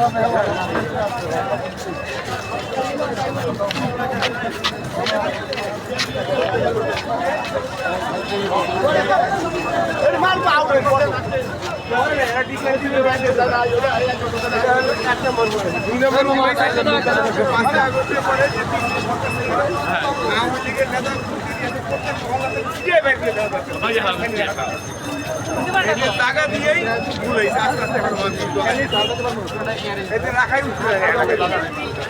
Thank you. টাকা দিয়েই ভুলেছে আস্তে আস্তে রাখাই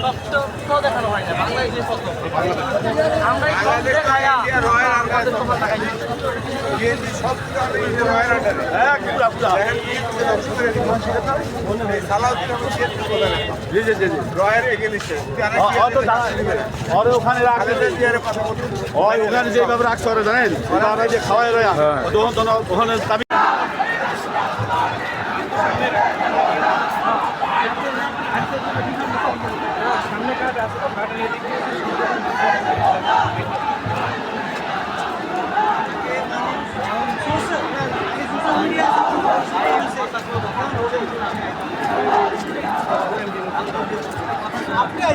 কষ্ট কোথাও দেখানো না বাংলাদেশে প্রথম আমরা এই সব বাংলাদেশ খায়া ইন্ডিয়া রয়্যাল আর্মি আমাদের তোমার টাকাই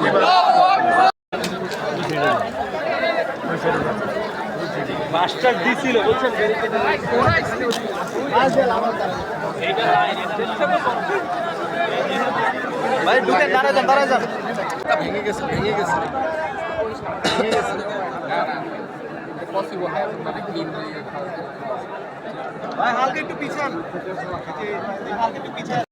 জিয়ার কথা বলতে ওই ওখানে যেভাবে রাখছে ওরা জানেন ওরা যে খাওয়াই রয়া তখন তখন ভাই হালকা একটু পিছান। হালকা একটু পিছান।